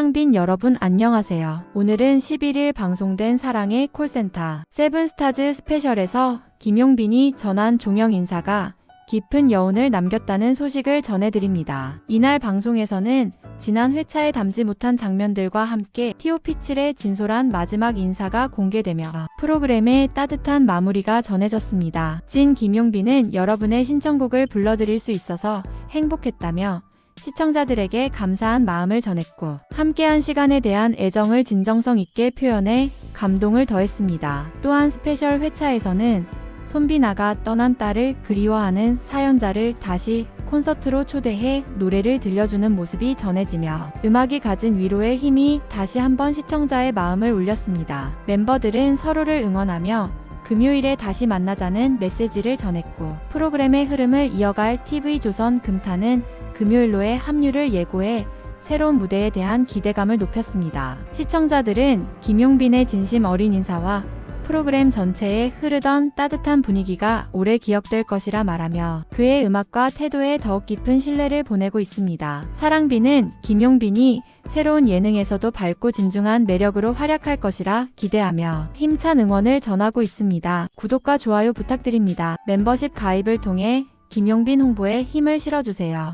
사랑빈 여러분 안녕하세요. 오늘은 11일 방송된 사랑의 콜센터 세븐스타즈 스페셜에서 김용빈이 전한 종영 인사가 깊은 여운을 남겼다는 소식을 전해드립니다. 이날 방송에서는 지난 회차에 담지 못한 장면들과 함께 티오피칠의 진솔한 마지막 인사가 공개되며 프로그램의 따뜻한 마무리가 전해졌습니다. 진 김용빈은 여러분의 신청곡을 불러드릴 수 있어서 행복했다며 시청자들에게 감사한 마음을 전했고 함께한 시간에 대한 애정을 진정성 있게 표현해 감동을 더했습니다. 또한 스페셜 회차에서는 손비나가 떠난 딸을 그리워하는 사연자를 다시 콘서트로 초대해 노래를 들려주는 모습이 전해지며 음악이 가진 위로의 힘이 다시 한번 시청자의 마음을 울렸습니다. 멤버들은 서로를 응원하며 금요일에 다시 만나자는 메시지를 전했고 프로그램의 흐름을 이어갈 TV조선 금타는 금요일로의 합류를 예고해 새로운 무대에 대한 기대감을 높였습니다. 시청자들은 김용빈의 진심 어린 인사와 프로그램 전체에 흐르던 따뜻한 분위기가 오래 기억될 것이라 말하며 그의 음악과 태도에 더욱 깊은 신뢰를 보내고 있습니다. 사랑비는 김용빈이 새로운 예능에서도 밝고 진중한 매력으로 활약할 것이라 기대하며 힘찬 응원을 전하고 있습니다. 구독과 좋아요 부탁드립니다. 멤버십 가입을 통해 김용빈 홍보에 힘을 실어주세요.